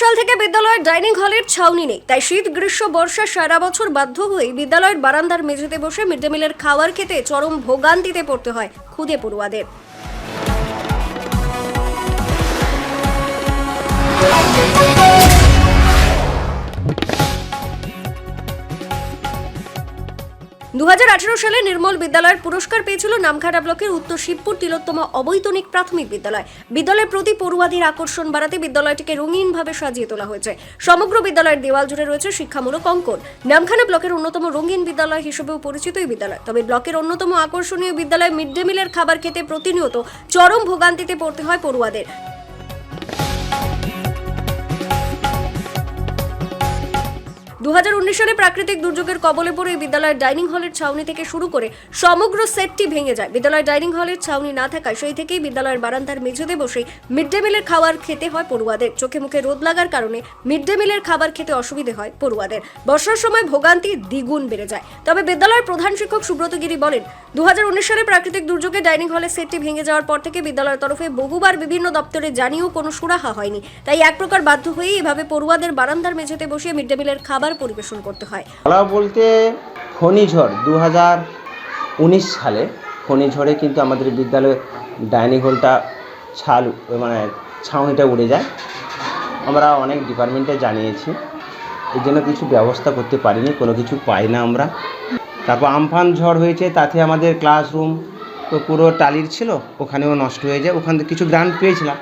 সাল থেকে বিদ্যালয়ের ডাইনিং হলের ছাউনি নেই। তাই শীত, গ্রীষ্ম, বর্ষা সারা বছর বাধ্য হয়ে বিদ্যালয়ের বারান্দার মেঝেতে বসে মিড ডে মিলের খাওয়ার খেতে চরম ভোগান্তিতে পড়তে হয় খুদে পড়ুয়াদের। দুহাজার আঠারো সালে নির্মল বিদ্যালয়ের পুরস্কার পেয়েছিল নামখানা ব্লকের উত্তর শিবপুর তিলোত্তম অবৈতনিক প্রাথমিক বিদ্যালয়। বিদ্যালয়ের প্রতি পড়ুয়াদের আকর্ষণ বাড়াতে বিদ্যালয়টিকে রঙিনভাবে সাজিয়ে তোলা হয়েছে। সমগ্র বিদ্যালয়ের দেওয়াল জুড়ে রয়েছে শিক্ষামূলক অঙ্কন। নামখানা ব্লকের অন্যতম রঙিন বিদ্যালয় হিসেবেও পরিচিত এই বিদ্যালয়। তবে ব্লকের অন্যতম আকর্ষণীয় বিদ্যালয় মিড ডে মিলের খাবার খেতে প্রতিনিয়ত চরম ভোগান্তিতে পড়তে হয় পড়ুয়াদের। দু হাজার উনিশ সালে প্রাকৃতিক দুর্যোগের কবলে পড়ে বিদ্যালয়ের ডাইনিং হলের ছাউনি থেকে শুরু করে সমগ্র সেটটি ভেঙে যায়। বিদ্যালয়ের ডাইনিং হলের ছাউনি না থাকায় সেই থেকেই বিদ্যালয়ের বারান্দার মেঝেতে বসে মিড ডে মিলের খাবার খেতে হয় পড়ুয়াদের। চোখে মুখে রোদ লাগার কারণে মিড ডে মিলের খাবার খেতে অসুবিধে হয় পড়ুয়াদের। বর্ষার সময় ভোগান্তি দ্বিগুণ বেড়ে যায়। তবে বিদ্যালয়ের প্রধান শিক্ষক সুব্রত গিরি বলেন দু হাজার উনিশ সালে প্রাকৃতিক দুর্যোগে ডাইনিং হলের সেটটি ভেঙে যাওয়ার পর থেকে বিদ্যালয়ের তরফে বহুবার বিভিন্ন দপ্তরে জানিয়েও কোনো সুরাহা হয়নি। তাই এক প্রকার বাধ্য হয়েই এভাবে পড়ুয়াদের বারান্দার মেঝেতে বসিয়ে মিড ডে মিলের খাবার পরিবেশন করতে হয়। বলা বলতে ঘূর্ণিঝড় দু উনিশ সালে ঘূর্ণিঝড়ে কিন্তু আমাদের বিদ্যালয়ের ডাইনিং হলটা ছাল মানে ছাউনিটা উড়ে যায়। আমরা অনেক ডিপার্টমেন্টে জানিয়েছি এই জন্য কিছু ব্যবস্থা করতে পারিনি, কোনো কিছু পাই না আমরা। তারপর আমফান ঝড় হয়েছে, তাতে আমাদের ক্লাসরুম তো পুরো টালির ছিল, ওখানেও নষ্ট হয়ে যায়। ওখান থেকে কিছু গ্রান্ট পেয়েছিলাম।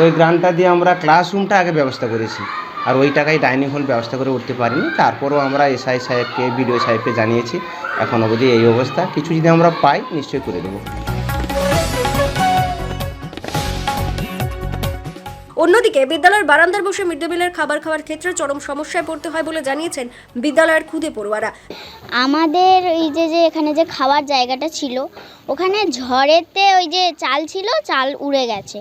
ওই গ্রান্টটা দিয়ে আমরা ক্লাসরুমটা আগে ব্যবস্থা করেছি। আর ওই টাকায় ডাইনিং হল ব্যবস্থা করে উঠতে পারিনি। তারপরও আমরা এসআই সাহেবকে, বিডিও সাহেবকে জানিয়েছি, এখন অবধি এই অবস্থা। কিছু যদি আমরা পাই, নিশ্চয়ই করে দেবো। অন্যদিকে বিদ্যালয়ের বারান্দার বসে মিড ডে মিলের খাবার খাওয়ার ক্ষেত্রে চরম সমস্যায় পড়তে হয় বলে জানিয়েছেন বিদ্যালয়ের খুদে পড়ুয়ারা। আমাদের এই যে যে এখানে যে খাওয়ার জায়গাটা ছিল, ওখানে ঝড়েতে ওই যে চাল ছিল, চাল উড়ে গেছে।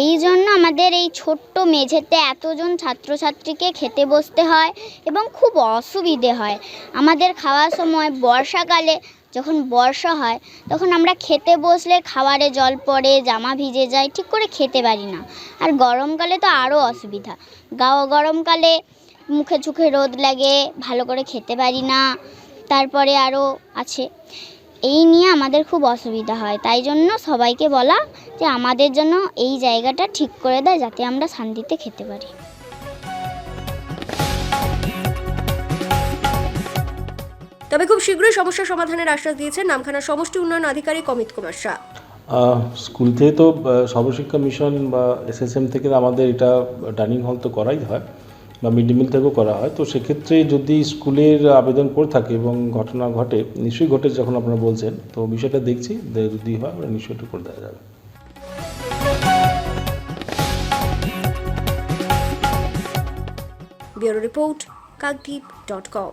এই জন্য আমাদের এই ছোট্ট মেঝেতে এতজন ছাত্রছাত্রীকে খেতে বসতে হয় এবং খুব অসুবিধে হয়। আমাদের খাওয়ার সময় বর্ষাকালে যখন বর্ষা হয়, তখন আমরা খেতে বসলে খাবারে জল পড়ে, জামা ভিজে যায়, ঠিক করে খেতে পারি না। আর গরমকালে তো আরও অসুবিধা। গাও গরমকালে মুখে চোখে রোদ লাগে, ভালো করে খেতে পারি না। তারপরে আরও আছে। এই নিয়ে আমাদের খুব অসুবিধা হয়। তাই জন্য সবাইকে বলা যে আমাদের জন্য এই জায়গাটা ঠিক করে দেয়, যাতে আমরা শান্তিতে খেতে পারি। তবে খুব শীঘ্রই সমস্যা সমাধানের আশ্বাস দিয়েছেন নামখানা সমষ্টি উন্নয়ন আধিকারিক অমিত কুমার শাহ। স্কুল থেকে তো সর্বশিক্ষা মিশন বা এসএসএম থেকে আমাদের এটা ডাইনিং হল তো করাই হয় বা মিড ডে মিল থেকেও করা হয়। তো সেক্ষেত্রে যদি স্কুলের আবেদন করে থাকে এবং ঘটনা ঘটে নিশ্চয়ই ঘটে যখন আপনারা বলছেন তো বিষয়টা দেখছি যদি হয় আমরা নিশ্চয়ই করে দেওয়া যাবে। Bureau report Kakdwip dot com.